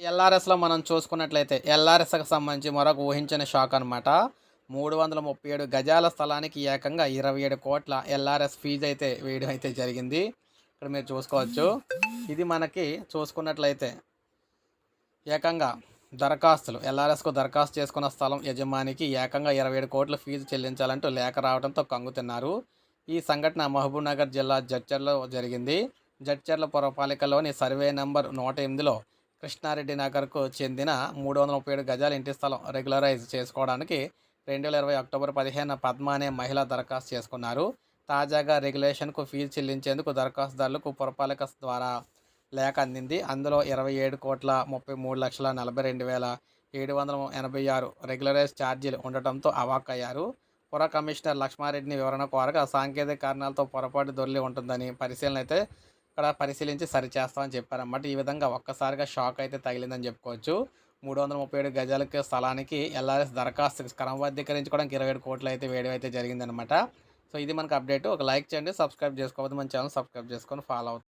ఎల్ఆర్ఎస్లో మనం చూసుకున్నట్లయితే ఎల్ఆర్ఎస్కి సంబంధించి మరొక ఊహించిన షాక్ అనమాట మూడు వందల ముప్పై ఏడు గజాల స్థలానికి ఏకంగా ఇరవై ఏడు కోట్ల ఎల్ఆర్ఎస్ ఫీజు అయితే వేయడం అయితే జరిగింది. ఇక్కడ మీరు చూసుకోవచ్చు. ఇది మనకి చూసుకున్నట్లయితే ఏకంగా దరఖాస్తులు ఎల్ఆర్ఎస్కు దరఖాస్తు చేసుకున్న స్థలం యజమానికి ఏకంగా ఇరవై ఏడు కోట్ల ఫీజు చెల్లించాలంటూ లేఖ రావడంతో కంగుతున్నారు. ఈ సంఘటన మహబూబ్నగర్ జిల్లా జడ్చర్లో జరిగింది. జడ్చర్ల పురపాలికలోని సర్వే నంబర్ నూట ఎనిమిదిలో కృష్ణారెడ్డి నగర్కు చెందిన మూడు వందల ముప్పై ఏడు గజాల ఇంటి స్థలం రెగ్యులరైజ్ చేసుకోవడానికి రెండు వేల ఇరవై అక్టోబర్ పదిహేను పద్మ అనే మహిళ దరఖాస్తు చేసుకున్నారు. తాజాగా రెగ్యులేషన్కు ఫీజు చెల్లించేందుకు దరఖాస్తుదారులకు పురపాలక ద్వారా లేఖ అందింది. అందులో ఇరవై ఏడు కోట్ల ముప్పై మూడు లక్షల నలభై రెండు వేల ఏడు వందల ఎనభై ఆరు రెగ్యులరైజ్ ఛార్జీలు ఉండటంతో అవాక్కయ్యారు. పుర కమిషనర్ లక్ష్మారెడ్డిని వివరణ కోరగా సాంకేతిక కారణాలతో పొరపాటు దొరికి ఉంటుందని పరిశీలన అయితే ఇక్కడ పరిశీలించి సరిచేస్తామని చెప్పారన్నమాట. ఈ విధంగా ఒక్కసారిగా షాక్ అయితే తగిలిందని చెప్పుకోవచ్చు. మూడు వందల ముప్పై ఏడు గజాలకి స్థలానికి ఎల్ఆర్ఎస్ దరఖాస్తు క్రమబద్ధీకరించుకోవడానికి ఇరవై ఏడు కోట్లు అయితే వేయడం అయితే జరిగిందనమాట సో ఇది మనకు అప్డేట్. ఒక లైక్ చేయండి సబ్స్క్రైబ్ చేసుకోవద్దు మన ఛానల్ సబ్స్క్రైబ్ చేసుకొని ఫాలో అవుతుంది